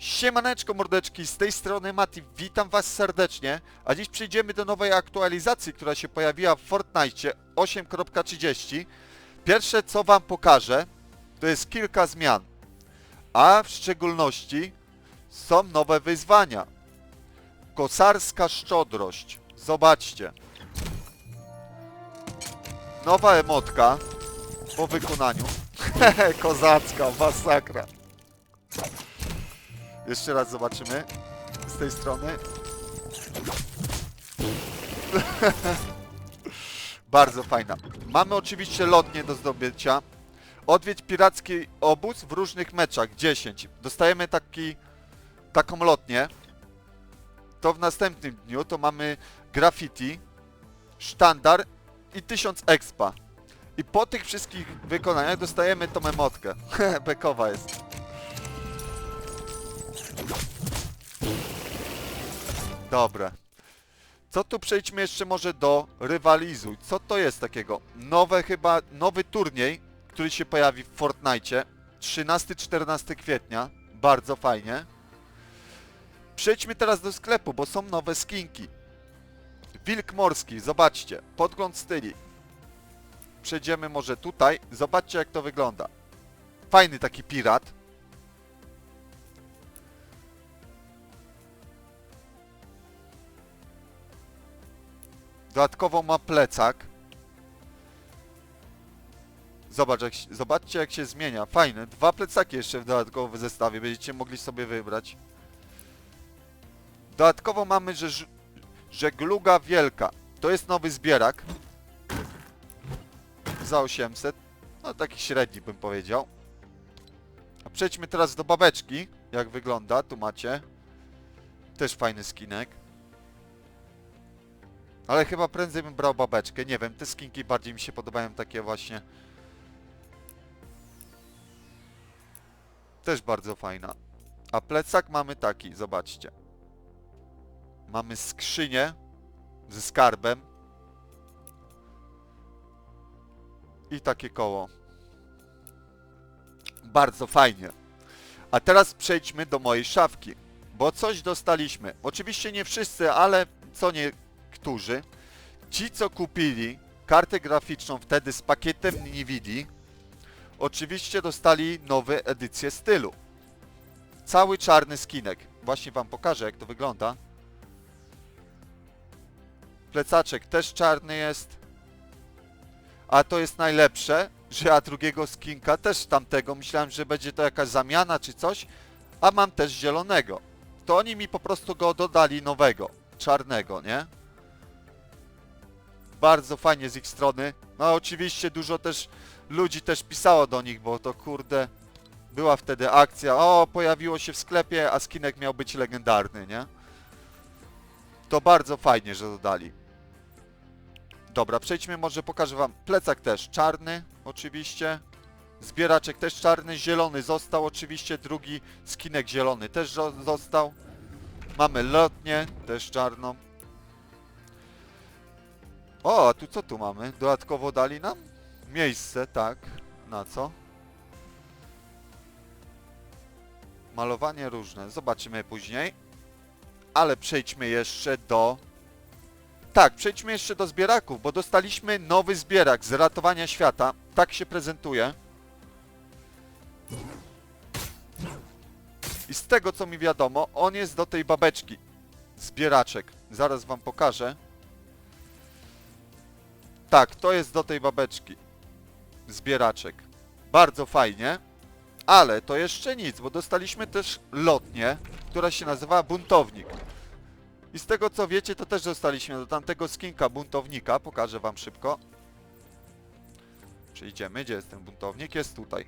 Siemaneczko mordeczki, z tej strony Mati, witam was serdecznie, a dziś przejdziemy do nowej aktualizacji, która się pojawiła w Fortnite 8.30. Pierwsze co wam pokażę, to jest kilka zmian, a w szczególności są nowe wyzwania. Kosarska szczodrość, zobaczcie. Nowa emotka po wykonaniu. Kozacka, masakra. Jeszcze raz zobaczymy z tej strony. Bardzo fajna. Mamy oczywiście lotnię do zdobycia. Odwiedź piracki obóz w różnych meczach. 10. Dostajemy taki, taką lotnię. To w następnym dniu to mamy graffiti, sztandar i 1000 expa. I po tych wszystkich wykonaniach dostajemy tą emotkę. Bekowa jest. Dobra. Co tu przejdźmy jeszcze może do rywalizuj. Co to jest takiego? Nowe chyba, nowy turniej, który się pojawi w Fortnite. 13-14 kwietnia. Bardzo fajnie. Przejdźmy teraz do sklepu, bo są nowe skinki. Wilk morski, zobaczcie. Podgląd styli. Przejdziemy może tutaj. Zobaczcie jak to wygląda. Fajny taki pirat. Dodatkowo ma plecak. Zobacz, jak, zobaczcie jak się zmienia. Fajne. Dwa plecaki jeszcze w dodatkowo w zestawie. Będziecie mogli sobie wybrać. Dodatkowo mamy że, żegluga wielka. To jest nowy zbierak. Za 800. No taki średni bym powiedział. A przejdźmy teraz do babeczki. Jak wygląda. Tu macie. Też fajny skinek. Ale chyba prędzej bym brał babeczkę. Nie wiem, te skinki bardziej mi się podobają takie właśnie. Też bardzo fajna. A plecak mamy taki, zobaczcie. Mamy skrzynię ze skarbem. I takie koło. Bardzo fajnie. A teraz przejdźmy do mojej szafki. Bo coś dostaliśmy. Oczywiście nie wszyscy, ale co niektórzy. Ci, co kupili kartę graficzną wtedy z pakietem NVIDII, oczywiście dostali nowe edycje stylu. Cały czarny skinek. Właśnie wam pokażę, jak to wygląda. Plecaczek też czarny jest. A to jest najlepsze, że ja drugiego skinka też tamtego myślałem, że będzie to jakaś zamiana czy coś, a mam też zielonego. To oni mi po prostu go dodali nowego, czarnego, nie? Bardzo fajnie z ich strony. No oczywiście dużo też ludzi też pisało do nich, bo to kurde była wtedy akcja. O, pojawiło się w sklepie, a skinek miał być legendarny, nie? To bardzo fajnie, że dodali. Dobra, przejdźmy, może pokażę wam. Plecak też czarny, oczywiście. Zbieraczek też czarny, zielony został oczywiście, drugi skinek zielony też zo- został. Mamy lotnię, też czarną. O, a tu co tu mamy? Dodatkowo dali nam miejsce, tak. Na co? Malowanie różne, zobaczymy później. Ale przejdźmy jeszcze do... Tak, przejdźmy jeszcze do zbieraków, bo dostaliśmy nowy zbierak z ratowania świata. Tak się prezentuje. I z tego co mi wiadomo, on jest do tej babeczki. Zbieraczek. Zaraz wam pokażę. Tak, to jest do tej babeczki. Zbieraczek. Bardzo fajnie. Ale to jeszcze nic, bo dostaliśmy też lotnię, która się nazywa Buntownik. I z tego co wiecie, to też dostaliśmy do tamtego skinka buntownika. Pokażę wam szybko. Przejdziemy. Gdzie jest ten buntownik? Jest tutaj.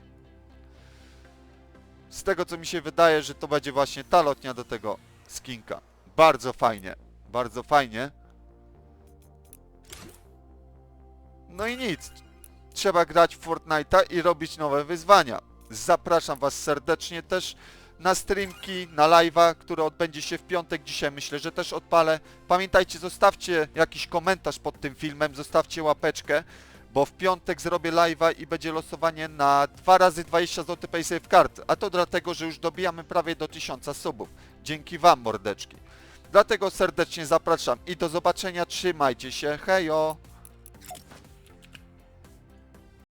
Z tego co mi się wydaje, że to będzie właśnie ta lotnia do tego skinka. Bardzo fajnie. Bardzo fajnie. No i nic. Trzeba grać w Fortnite'a i robić nowe wyzwania. Zapraszam Was serdecznie też na streamki, na live'a, który odbędzie się w piątek. Dzisiaj myślę, że też odpalę. Pamiętajcie, zostawcie jakiś komentarz pod tym filmem, zostawcie łapeczkę, bo w piątek zrobię live'a i będzie losowanie na 2 razy 20 zł PaySafe Card, a to dlatego, że już dobijamy prawie do 1000 subów. Dzięki Wam, mordeczki. Dlatego serdecznie zapraszam i do zobaczenia, trzymajcie się, hejo!